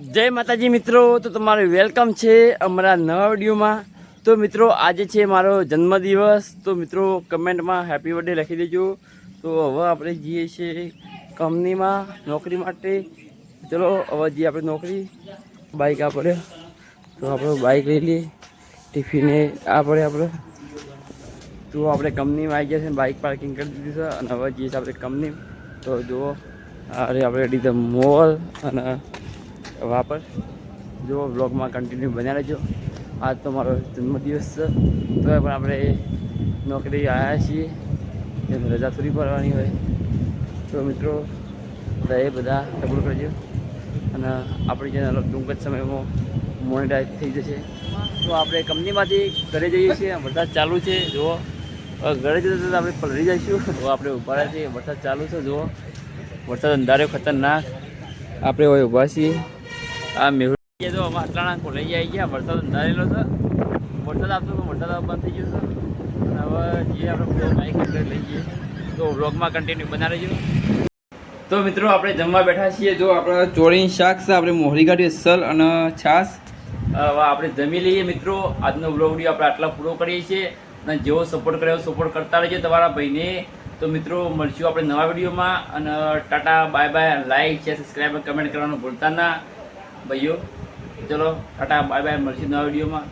જય માતાજી મિત્રો, તો તમારું વેલકમ છે અમારા નવા વિડીયોમાં. તો મિત્રો, આજે છે મારો જન્મદિવસ. તો મિત્રો, કમેન્ટમાં હેપી બર્થડે લખી દેજો. તો હવે આપણે જઈએ છીએ કંપનીમાં નોકરી માટે. ચલો, હવે જઈએ આપણે નોકરી. બાઇક આપણે. તો આપણે બાઇક લઈ લઈએ. ટિફિને આપણે આપણે. તો આપણે કંપનીમાં આવી ગયા છે બાઇક પાર્કિંગ કરી દીધી છે. અને હવે જઈએ છીએ આપણે કંપની. તો જુઓ અરે આપણે લીધે મોલ અને વાપર જુઓ બ્લોગમાં કન્ટિન્યુ બન્યા રહેજો. આજ તો મારો જન્મદિવસ છે. તો પણ આપણે નોકરી આવ્યા છીએ. એમ રજા થોડી પડવાની હોય. તો મિત્રો, તો એ બધા સપોર્ટ કરજો. અને આપણી ચેનલ ટૂંક જ સમયમાં મોનિટાઈઝ થઈ જશે. તો આપણે કંપનીમાંથી ઘરે જઈએ છીએ. વરસાદ ચાલુ છે. જુઓ ઘરે જતા આપણે પલળી જઈશું. તો આપણે ઊભા રહ્યા છીએ. વરસાદ ચાલુ છે. જુઓ, વરસાદ અંધારે, ખતરનાક. આપણે હોય ઊભા છીએ. આ મેહુલ તો અમે આટલાના કોલેજ આવી ગયા. વરસાદ અંધારેલો છે. વરસાદ આવતો તો વરસાદ બંધ થઈ ગયો છે અને હવે જે આપણે બાઇક અંદર લઈ જઈએ. તો વ્લોગમાં કન્ટિન્યુ બના રહેજો. તો મિત્રો, આપણે જમવા બેઠા છીએ. જો આપણે ચોળી શાક છે, આપણે મોહરી કાઢી સલ અને છાશ. હવે આપણે જમી લઈએ મિત્રો. આજનો બ્લોગ વીડિયો આપણે આટલા પૂરો કરીએ છીએ. અને જેવો સપોર્ટ કર્યો સપોર્ટ કરતા રહેજો તમારા ભાઈને. તો મિત્રો, મળશું આપણે નવા વિડીયોમાં અને tata bye bye like share subscribe comment કરવાનું ભૂલતા ના. ભાઈઓ ચલો ટાટા બાય બાય મળશે નવા વિડીયોમાં.